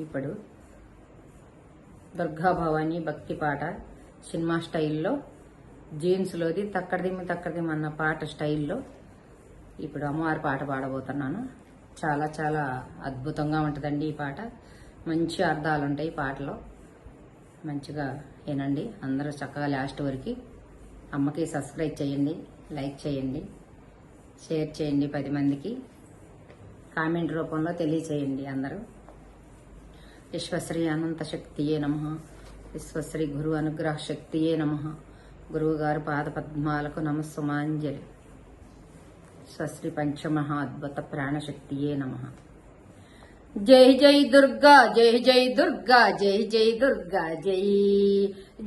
ఇప్పుడు దుర్గా భవాని భక్తి పాట సినిమా స్టైల్లో జీన్స్లోది తక్కడిదిమ్మ తక్కడిదిమ్మ అన్న పాట స్టైల్లో ఇప్పుడు అమ్మవారి పాట పాడబోతున్నాను. చాలా చాలా అద్భుతంగా ఉంటుందండి ఈ పాట. మంచి అర్థాలు ఉంటాయి ఈ పాటలో. మంచిగా వినండి. అందరూ చక్కగా లాస్ట్ వరకు అమ్మకి సబ్స్క్రైబ్ చేయండి లైక్ చేయండి షేర్ చేయండి పది మందికి. కామెంట్ రూపంలో తెలియచేయండి అందరూ. విశ్వశ్రీ అనంత శక్తియే నమ. విశ్వశ్రీ గురు అనుగ్రహ శక్తియే నమ. గురువుగారు పాద పద్మాలకు నమస్సుమాంజలి. విశ్వశ్రీ పంచమహా అద్భుత ప్రాణశక్తియే నమ. జై జై దుర్గా జై జై దుర్గా జై జై దుర్గా జై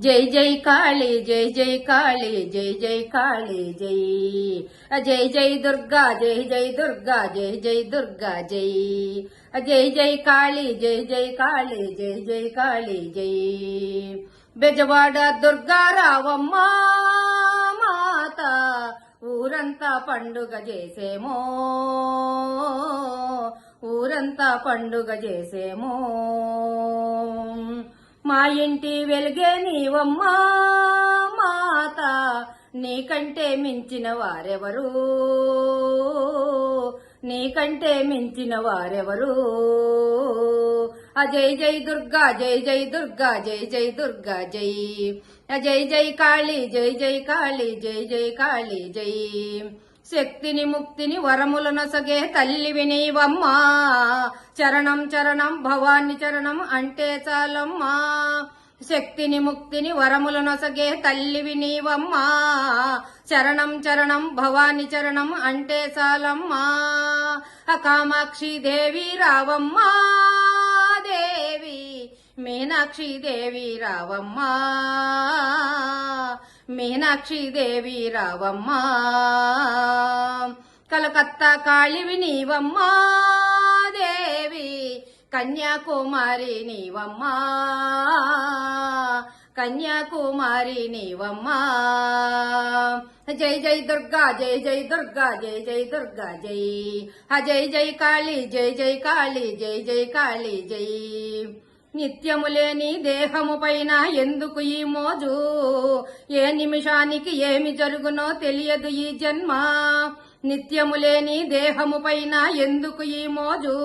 జై జై కాళీ జై జై కాళీ జై జై కాళీ జై జై జై దుర్గా జై జై దుర్గా జై జై దుర్గా జై జై జై కాళీ జై జై కాళీ జై జై కాళీ జై బెజవాడ దుర్గా రావమ్మ మాత ఊరంతా పండుగ చేసేమో ఊరంతా పండుగ చేసేమో. మా ఇంటి వెలుగే నీవమ్మా మాత నీకంటే మించిన వారెవరు? నీకంటే మించిన వారెవరు? అజయ్ జై దుర్గా జై జై దుర్గా జై జై దుర్గా జై. అజయ్ జై కాళీ జై జై కాళీ జై జై కాళీ జై. శక్తిని ముక్తిని వరముల నొసగే తల్లి వినీవమ్మా. చరణం చరణం భవాన్ని చరణం అంటే చాలమ్మా. శక్తిని ముక్తిని వరముల నొసగే తల్లి వినీవమ్మా. చరణం చరణం భవాని చరణం అంటే చాలమ్మా. కామాక్షి దేవి రావమ్మా. దేవి మీనాక్షి దేవి రావమ్మా. మీనాక్షి దేవి రావమ్మా. కలకత్తా కాళివి నీవమ్మా దేవి కన్యాకుమారి నీవమ్మా. కన్యాకుమారి నీవమ్మా. జై జై దుర్గా జై జై దుర్గా జై జై దుర్గా జై. హ జై జై కాళీ జై జై కాళీ జై జై కాళీ జై. నిత్యము లేని దేహము పైన ఎందుకు ఈ మోజు? ఏ నిమిషానికి ఏమి జరుగునో తెలియదు ఈ జన్మ. నిత్యము లేని దేహము పైన ఎందుకు ఈ మోజు?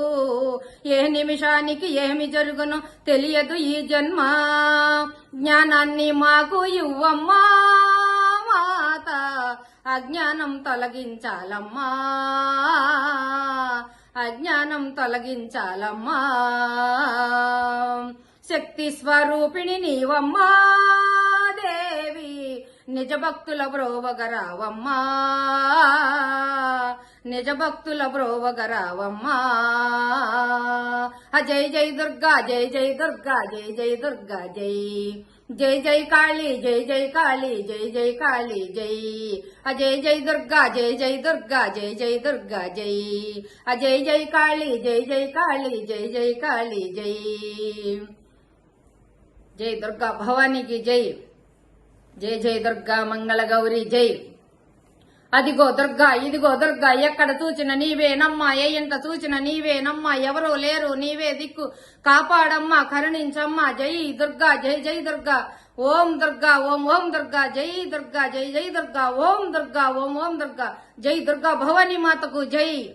ఏ నిమిషానికి ఏమి జరుగునో తెలియదు ఈ జన్మ. జ్ఞానాన్ని మాకు ఇవ్వమ్మా మాత. అజ్ఞానం తొలగించాలమ్మా. అజ్ఞానం తొలగించాలమ్మా. శక్తి స్వరూపిణి నీవమ్మా దేవి. నిజ భక్తుల బ్రోవగరావమ్మా. నిజ భక్తుల బ్రోవగరావమ్మా. జై జై దుర్గా జై జై దుర్గా జై జై దుర్గా జై జై జై కాళీ జై జై కాళీ జై జై కాళీ జై అజయ్ జై దుర్గా జై జై దుర్గా జై జై దుర్గా జై అజయ్ జై కాళీ జై జై కాళీ జై జై కాళీ జై జై దుర్గా భవానీకి జై జై జై దుర్గా మంగళ గౌరి జై అదిగో దుర్గా ఇదిగో దుర్గా ఎక్కడ చూచిన నీవేనమ్మా ఏ ఇంట చూచిన నీవేనమ్మా ఎవరో లేరు నీవే దిక్కు. కాపాడమ్మా కరుణించమ్మా జై దుర్గా జై జై దుర్గా. ఓం దుర్గా ఓం ఓం దుర్గా జై దుర్గా జై జై దుర్గా ఓం దుర్గా ఓం ఓం దుర్గా. జై దుర్గా భవానీ మాతకు జై.